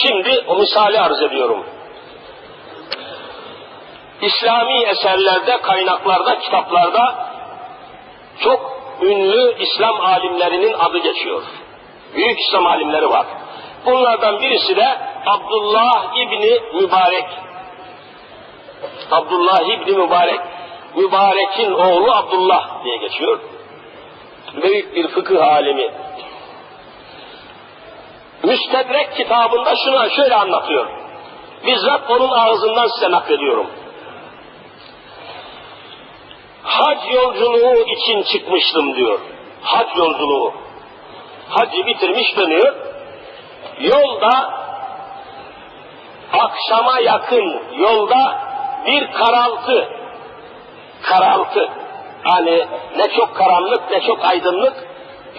Şimdi o misali arz ediyorum. İslami eserlerde, kaynaklarda, kitaplarda çok ünlü İslam alimlerinin adı geçiyor. Büyük İslam alimleri var. Bunlardan birisi de Abdullah İbni Mübarek. Abdullah İbni Mübarek. Mübarek'in oğlu Abdullah diye geçiyor. Büyük bir fıkıh alimi. Müstedrek kitabında şunu şöyle anlatıyor. Bizzat onun ağzından size naklediyorum. Hac yolculuğu için çıkmıştım diyor. Hac yolculuğu. Hacı bitirmiş dönüyor. Yolda akşama yakın yolda bir karaltı karaltı hani ne çok karanlık ne çok aydınlık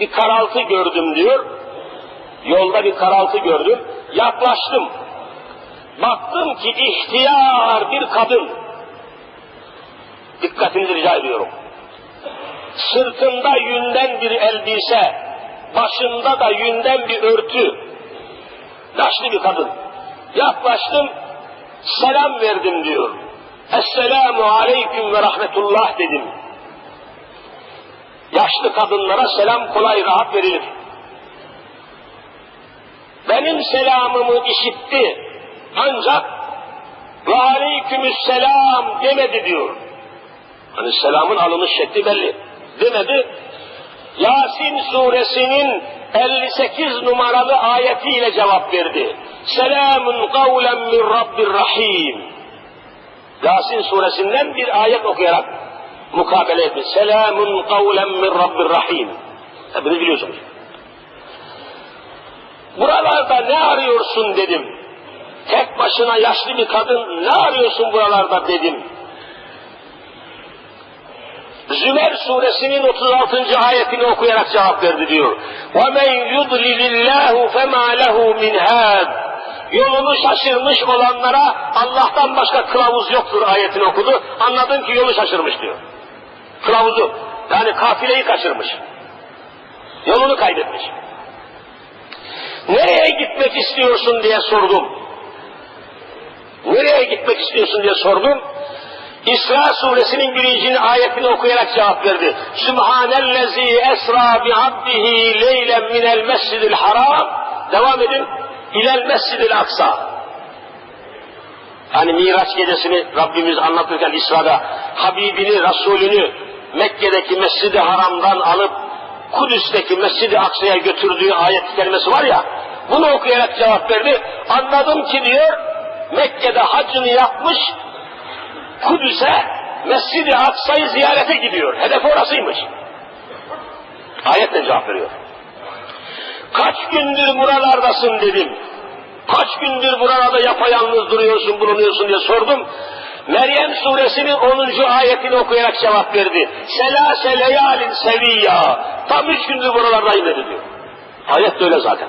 bir karaltı gördüm diyor. Yolda bir karaltı gördüm. Yaklaştım. Baktım ki ihtiyar bir kadın. Dikkatinizi rica ediyorum. Sırtında yünden bir elbise, başında da yünden bir örtü. Yaşlı bir kadın. Yaklaştım, selam verdim diyor. Esselamu aleyküm ve rahmetullah dedim. Yaşlı kadınlara selam kolay rahat verilir. Benim selamımı işitti. Ancak ve aleykümüsselam demedi diyor. Hani selamın alınış şekli belli. Demedi. Yasin suresinin 58 numaralı ayetiyle cevap verdi. Selamun kavlen min Rabbir Rahim. Yasin suresinden bir ayet okuyarak mukabele etti. Selamun kavlen min Rabbir Rahim. Hepiniz biliyorsunuz Buralarda ne arıyorsun dedim. Tek başına yaşlı bir kadın ne arıyorsun buralarda dedim. Zümer suresinin 36. ayetini okuyarak cevap verdi diyor. وَمَنْ يُضْلِلِ اللّٰهُ فَمَا لَهُ مِنْ هَادٍ Yolunu şaşırmış olanlara Allah'tan başka kılavuz yoktur ayetini okudu. Anladın ki yolu şaşırmış diyor. Kılavuzu yani kafileyi kaçırmış. Yolunu kaybetmiş. Nereye gitmek istiyorsun diye sordum. Nereye gitmek istiyorsun diye sordum. İsra suresinin birinci ayetini okuyarak cevap verdi. Sübhanellezi esra bi abdihi leylen minel mescidil haram. Devam edin. İlel mescidil aksa. Hani Miraç gecesini Rabbimiz anlatırken İsra'da Habibini, Resulünü Mekke'deki Mescid-i Haram'dan alıp Kudüs'teki Mescid-i Aksa'ya götürdüğü ayet kelimesi var ya, bunu okuyarak cevap verdi. Anladım ki diyor, Mekke'de hacını yapmış, Kudüs'e Mescid-i Aksa'yı ziyarete gidiyor. Hedef orasıymış. Ayetle cevap veriyor. Kaç gündür buralardasın dedim. Kaç gündür buralarda yapayalnız duruyorsun, bulunuyorsun diye sordum. Meryem suresinin 10. ayetini okuyarak cevap verdi. Selase leyalin seviyya. Tam üç gündür buralardayım dedi diyor. Ayet de öyle zaten.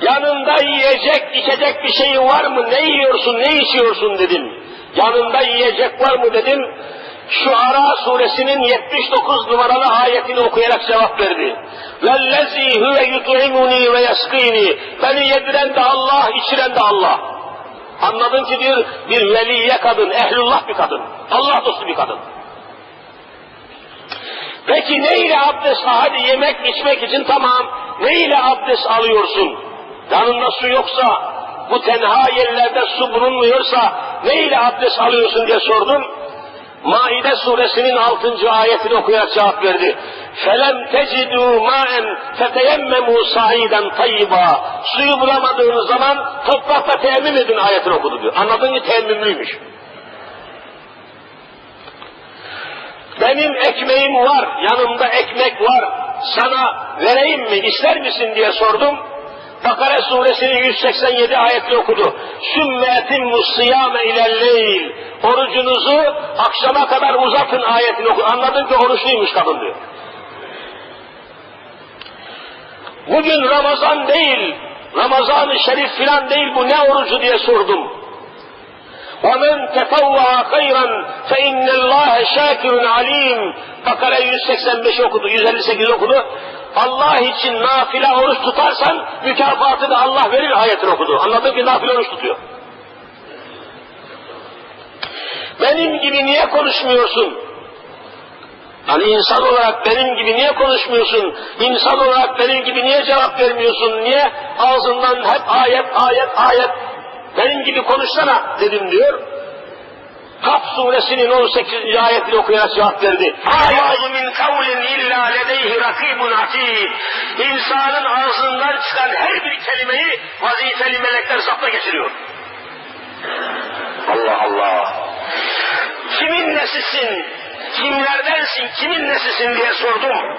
Yanında yiyecek, içecek bir şeyin var mı? Ne yiyorsun, ne içiyorsun dedim. Yanında yiyecek var mı dedim. Şu Ara suresinin 79 numaralı ayetini okuyarak cevap verdi. Huve yut'imuni ve yaskîni. Beni yediren de Allah, içiren de Allah. Anladın ki diyor bir veliye kadın, ehlullah bir kadın. Allah dostu bir kadın. Peki ne ile abdest? Hadi yemek içmek için tamam. Ne ile abdest alıyorsun? yanında su yoksa, bu tenha yerlerde su bulunmuyorsa ne ile abdest alıyorsun diye sordum. Maide suresinin 6. ayetini okuyarak cevap verdi. Felem tecidû ma'en feteyemmemû sa'iden tayyiba. Suyu bulamadığınız zaman toprakla teyemmüm edin ayetini okudu diyor. Anladın mı? Teyemmümlüymüş. Benim ekmeğim var, yanımda ekmek var. Sana vereyim mi, ister misin diye sordum. Bakara suresinin 187 ayetini okudu. Sümme etimmu sıyame ilelleyl. Orucunuzu akşama kadar uzatın ayetini okudu. Anladın ki oruçluymuş kadın diyor. Bugün Ramazan değil, Ramazan-ı Şerif filan değil bu ne orucu diye sordum. وَمَنْ تَفَوَّعَ خَيْرًا فَاِنَّ اللّٰهَ شَاكِرٌ عَلِيمٌ Bakara 185 okudu, 158 okudu. Allah için nafile oruç tutarsan mükafatını Allah verir ayetini okudu. Anladın ki nafile oruç tutuyor. Benim gibi niye konuşmuyorsun? Hani insan olarak benim gibi niye konuşmuyorsun? İnsan olarak benim gibi niye cevap vermiyorsun? Niye ağzından hep ayet, ayet, ayet? Benim gibi konuşsana dedim diyor. Kaf suresinin 18. ayetini okuyarak cevap verdi. Âyâzu min kavlin illâ ledeyhi rakîbun atîd. İnsanın ağzından çıkan her bir kelimeyi vazifeli melekler zapta geçiriyor. Allah Allah. Kimin nesisin? Kimlerdensin? Kimin nesisin diye sordum.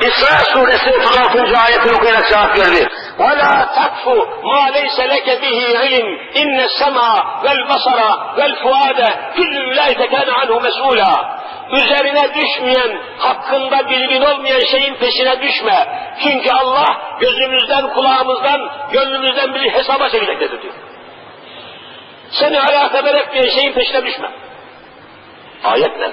İsra suresi 36. ayetini okuyarak cevap verdi. وَلَا تَقْفُ مَا لَيْسَ لَكَ بِهِ عِلْمٍ اِنَّ السَّمَعَ وَالْبَصَرَ وَالْفُعَادَ كُلُّ اُولَٰئِكَ كَانَ عَنْهُ مَسْئُولًا Üzerine düşmeyen, hakkında bilgin olmayan şeyin peşine düşme. Çünkü Allah gözümüzden, kulağımızdan, gönlümüzden bir hesaba çekecektir diyor. Seni alakadar etmeyen şeyin peşine düşme. Ayet ne?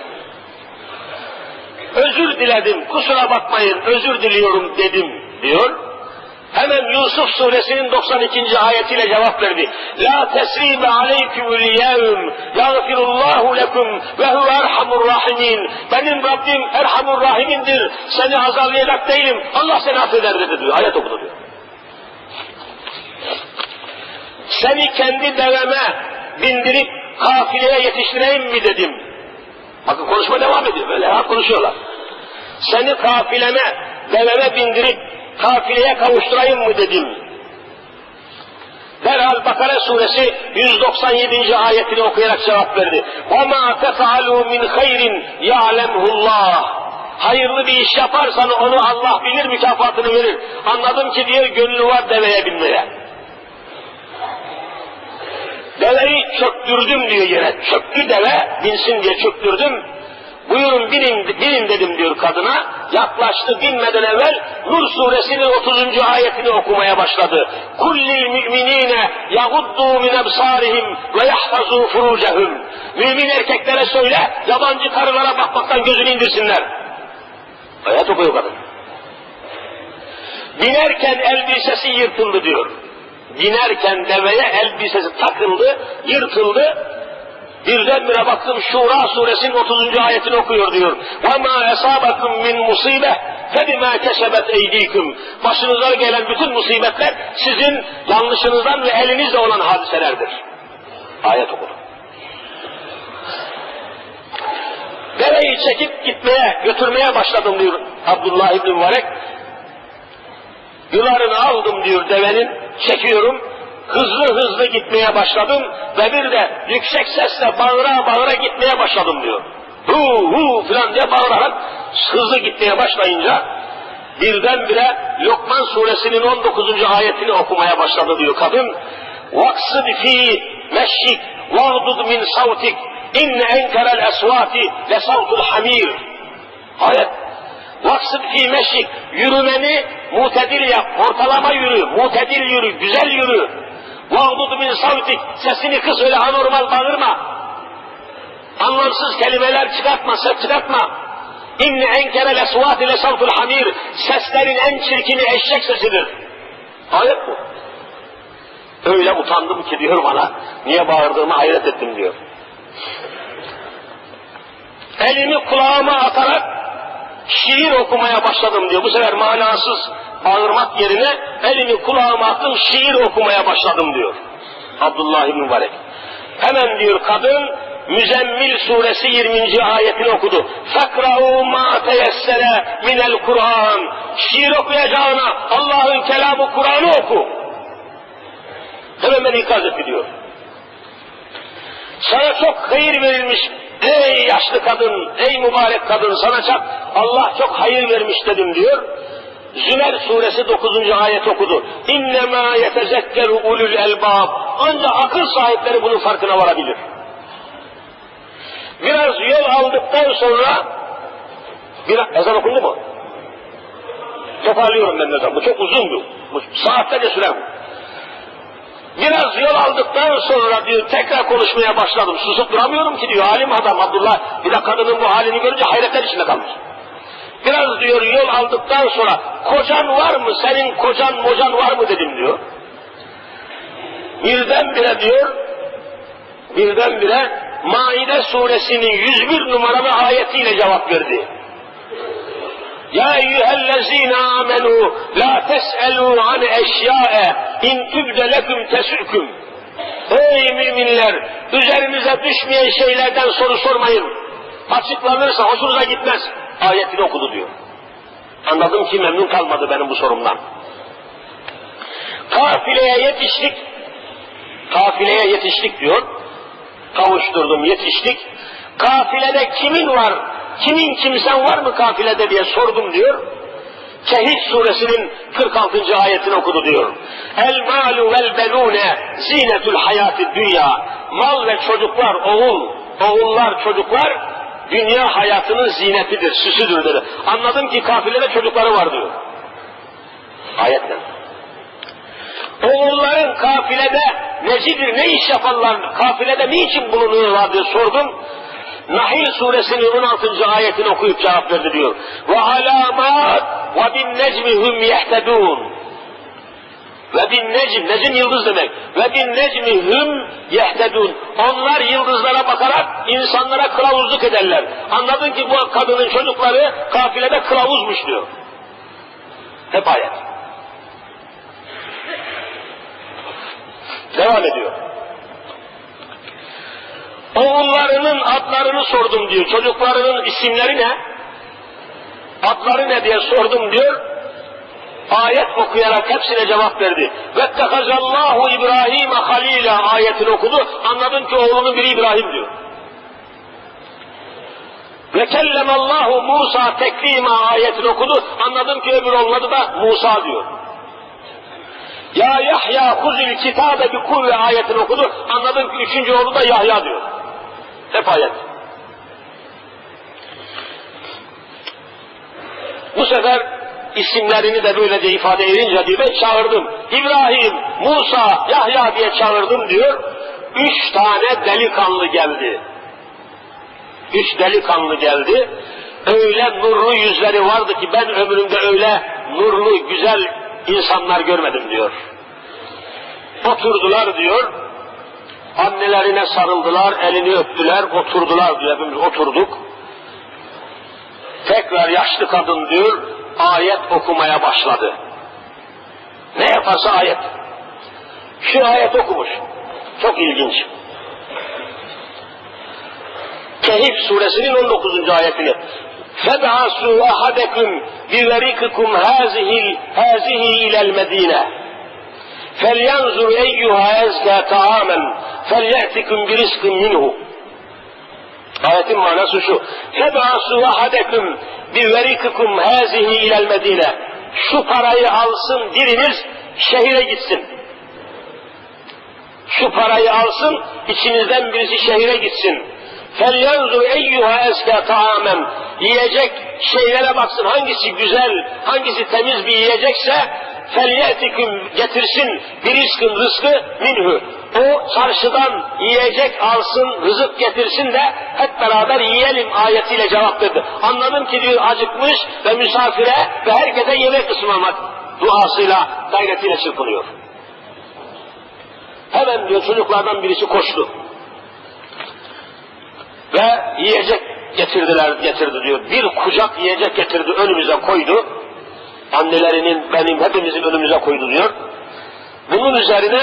Özür diledim, kusura bakmayın, özür diliyorum dedim diyor. Hemen Yusuf suresinin 92. ayetiyle cevap verdi. La tesribe aleykümül yevm yagfirullahu lekum ve huve erhamur rahimin. Benim Rabbim erhamur rahimindir. Seni azarlayacak değilim. Allah seni affeder dedi diyor. Ayet okudu diyor. Seni kendi deveme bindirip kafileye yetiştireyim mi dedim. Bakın konuşma devam ediyor. Böyle ha konuşuyorlar. Seni kafileme, deveme bindirip kafileye kavuşturayım mı dedim. Derhal Bakara suresi 197. ayetini okuyarak cevap verdi. وَمَا تَفَعَلُوا مِنْ خَيْرٍ يَعْلَمْهُ اللّٰهِ Hayırlı bir iş yaparsan onu Allah bilir mükafatını verir. Anladım ki diyor gönlü var deveye binmeye. Deveyi çöktürdüm diyor yere. Çöktü deve, binsin diye çöktürdüm. Buyurun binin, binin dedim diyor kadına. Yaklaştı binmeden evvel Nur suresinin 30. ayetini okumaya başladı. Kullil müminine yaguddu min ebsarihim ve yahfazu furucehum. Mümin erkeklere söyle yabancı karılara bakmaktan gözünü indirsinler. Ayet okuyor kadın. Binerken elbisesi yırtıldı diyor. Binerken deveye elbisesi takıldı, yırtıldı. Birdenbire baktım Şura suresinin 30. ayetini okuyor diyor. وَمَا أَصَابَكُمْ مِنْ مُصِيبَةٍ فَبِمَا كَسَبَتْ اَيْد۪يكُمْ Başınıza gelen bütün musibetler sizin yanlışınızdan ve elinizle olan hadiselerdir. Ayet okudu. Dereyi çekip gitmeye, götürmeye başladım diyor Abdullah İbni Mübarek. Yularını aldım diyor devenin, çekiyorum. Hızlı hızlı gitmeye başladım ve bir de yüksek sesle bağıra bağıra gitmeye başladım diyor. Hu hu filan diye bağırarak hızlı gitmeye başlayınca birdenbire Lokman suresinin 19. ayetini okumaya başladı diyor kadın. Vaksıd fi meşşik vardud min savtik inne enkerel esvati le savtul hamir. Ayet Vaksıd fi meşik, yürümeni mutedil yap, ortalama yürü, mutedil yürü, güzel yürü. Vağdud min savtik, sesini kıs öyle anormal bağırma. Anlamsız kelimeler çıkartma, ses çıkartma. İnne enkere lesvat ile savtul hamir, seslerin en çirkini eşek sesidir. Ayet bu. Öyle utandım ki diyor bana, niye bağırdığımı hayret ettim diyor. Elimi kulağıma atarak şiir okumaya başladım diyor. Bu sefer manasız bağırmak yerine elimi kulağıma attım şiir okumaya başladım diyor. Abdullah İbni Mübarek. Hemen diyor kadın Müzemmil suresi 20. ayetini okudu. Fekra'u ma teyessere minel Kur'an. Şiir okuyacağına Allah'ın kelamı Kur'an'ı oku. Hemen beni ikaz etti diyor. Sana çok hayır verilmiş ey yaşlı kadın, ey mübarek kadın sana çok Allah çok hayır vermiş dedim diyor. Zümer suresi 9. ayet okudu. İnnemâ yetezekkeru ulul elbab. Ancak akıl sahipleri bunun farkına varabilir. Biraz yol aldıktan sonra biraz ezan okundu mu? Toparlıyorum ben ezan. Bu çok uzundu. Bu saatlerce sürer bu. Biraz yol aldıktan sonra diyor tekrar konuşmaya başladım. Susup duramıyorum ki diyor alim adam Abdullah. Bir de kadının bu halini görünce hayretler içinde kalmış. Biraz diyor yol aldıktan sonra kocan var mı? Senin kocan mocan var mı dedim diyor. Birdenbire diyor, birdenbire Maide suresinin 101 numaralı ayetiyle cevap verdi. Ya eyyühellezine amenu la tes'elû an eşya'e in tübde leküm tesüküm. Ey müminler! Üzerinize düşmeyen şeylerden soru sormayın. Açıklanırsa hoşunuza gitmez. Ayetini okudu diyor. Anladım ki memnun kalmadı benim bu sorumdan. Kafileye yetiştik. Kafileye yetiştik diyor. Kavuşturdum, yetiştik. Kafilede kimin var, kimin kimsen var mı kafilede diye sordum diyor. Kehif suresinin 46. ayetini okudu diyor. El malu vel belune zinetul hayati dünya. Mal ve çocuklar, oğul, oğullar, çocuklar dünya hayatının zinetidir, süsüdür dedi. Anladım ki kafilede çocukları var diyor. Ayetle. Oğulların kafilede necidir, ne iş yaparlar, kafilede niçin bulunuyorlar diye sordum. Nahil suresinin 16. ayetini okuyup cevap verdi diyor. Ve alamat ve bin necmi hum yehtedun. Ve bin necm, necm yıldız demek. Ve bin necmi hum yehtedun. Onlar yıldızlara bakarak insanlara kılavuzluk ederler. Anladın ki bu kadının çocukları kafilede kılavuzmuş diyor. Hep ayet. Devam ediyor. Oğullarının adlarını sordum diyor. Çocuklarının isimleri ne? Adları ne diye sordum diyor. Ayet okuyarak hepsine cevap verdi. Ve tekazallahu İbrahim halile ayetini okudu. Anladım ki oğlunun biri İbrahim diyor. Ve kellemallahu Musa teklima ayetini okudu. Anladım ki öbür oğlu da Musa diyor. Ya Yahya huzil kitabe bi kuvve ayetini okudu. Anladım ki üçüncü oğlu da Yahya diyor. Hep ayet. Bu sefer isimlerini de böylece ifade edince diyor ben çağırdım. İbrahim, Musa, Yahya diye çağırdım diyor. Üç tane delikanlı geldi. Üç delikanlı geldi. Öyle nurlu yüzleri vardı ki ben ömrümde öyle nurlu, güzel insanlar görmedim diyor. Oturdular diyor. Annelerine sarıldılar, elini öptüler, oturdular diyor. Hepimiz oturduk. Tekrar yaşlı kadın diyor, ayet okumaya başladı. Ne yaparsa ayet. Şu ayet okumuş. Çok ilginç. Kehif suresinin 19. ayetini. فَبْعَسُوا أَحَدَكُمْ بِوَرِكِكُمْ هَذِهِ هَذِهِ إِلَى الْمَد۪ينَةِ فَلْيَنْظُرْ اَيُّهَا اَزْكَى طَعَامًا فَلْيَأْتِكُمْ بِرِزْقٍ مِنْهُ Ayetin manası şu. Feb'asu ahadekum bi verikikum hazihi ilel medine. Şu parayı alsın biriniz şehire gitsin. Şu parayı alsın içinizden birisi şehire gitsin. Felyanzur eyyuha eske taamen. Yiyecek şeylere baksın hangisi güzel, hangisi temiz bir yiyecekse felyetikum getirsin bir rızkı minhu. O çarşıdan yiyecek alsın, rızık getirsin de hep beraber yiyelim ayetiyle cevap verdi. Anladım ki diyor acıkmış ve misafire ve herkese yemek ısmarlamak duasıyla, gayretiyle çırpınıyor. Hemen diyor çocuklardan birisi koştu. Ve yiyecek getirdiler, getirdi diyor. Bir kucak yiyecek getirdi, önümüze koydu. Annelerinin, benim, hepimizin önümüze koydu diyor. Bunun üzerine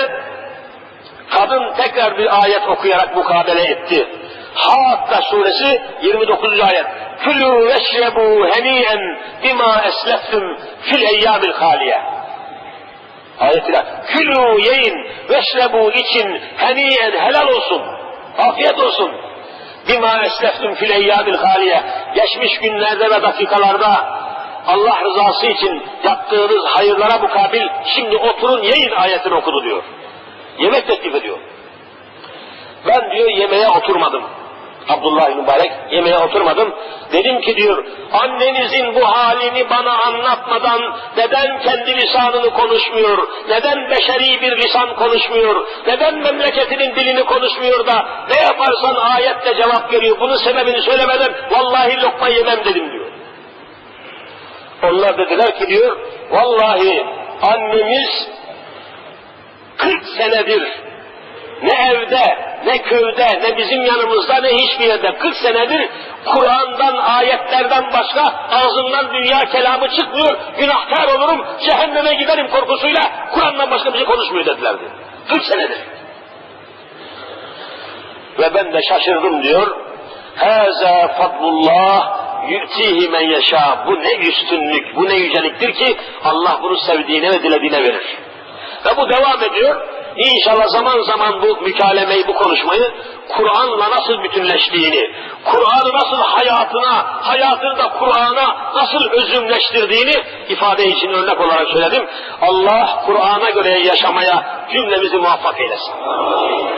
kadın tekrar bir ayet okuyarak mukabele etti. Hatta suresi 29. ayet. Külü veşrebu heniyen bima esleftum fil eyyamil haliye. Ayetiyle külü yiyin veşrebu için heniyen helal olsun. Afiyet olsun. Bima esleftum fil eyyamil haliye. Geçmiş günlerde ve dakikalarda Allah rızası için yaptığınız hayırlara mukabil şimdi oturun yiyin ayetini okudu diyor. Yemek teklif ediyor. Ben diyor yemeğe oturmadım. Abdullah mübarek yemeğe oturmadım. Dedim ki diyor annenizin bu halini bana anlatmadan neden kendi lisanını konuşmuyor, neden beşeri bir lisan konuşmuyor, neden memleketinin dilini konuşmuyor da ne yaparsan ayetle cevap veriyor. Bunun sebebini söylemeden vallahi lokma yemem dedim diyor. Onlar dediler ki diyor, vallahi annemiz 40 senedir ne evde, ne köyde, ne bizim yanımızda, ne hiçbir yerde 40 senedir Kur'an'dan, ayetlerden başka ağzından dünya kelamı çıkmıyor, günahkar olurum, cehenneme giderim korkusuyla Kur'an'dan başka bir şey konuşmuyor dedilerdi. 40 senedir. Ve ben de şaşırdım diyor. Hâzâ fadlullah yü'tihi men yaşa. Bu ne üstünlük, bu ne yüceliktir ki Allah bunu sevdiğine ve dilediğine verir. Ve bu devam ediyor. İnşallah zaman zaman bu mükalemeyi, bu konuşmayı Kur'an'la nasıl bütünleştiğini, Kur'an'ı nasıl hayatına, hayatını da Kur'an'a nasıl özümleştirdiğini ifade için örnek olarak söyledim. Allah Kur'an'a göre yaşamaya cümlemizi muvaffak eylesin.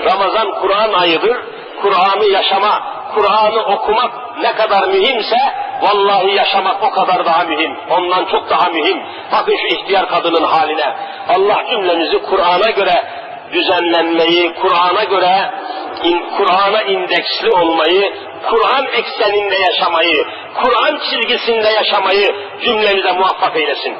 Ramazan Kur'an ayıdır. Kur'an'ı yaşama, Kur'an'ı okumak ne kadar mühimse vallahi yaşamak o kadar daha mühim. Ondan çok daha mühim. Bakın şu ihtiyar kadının haline. Allah cümlemizi Kur'an'a göre düzenlenmeyi, Kur'an'a göre Kur'an'a indeksli olmayı, Kur'an ekseninde yaşamayı, Kur'an çizgisinde yaşamayı cümlemize muvaffak eylesin.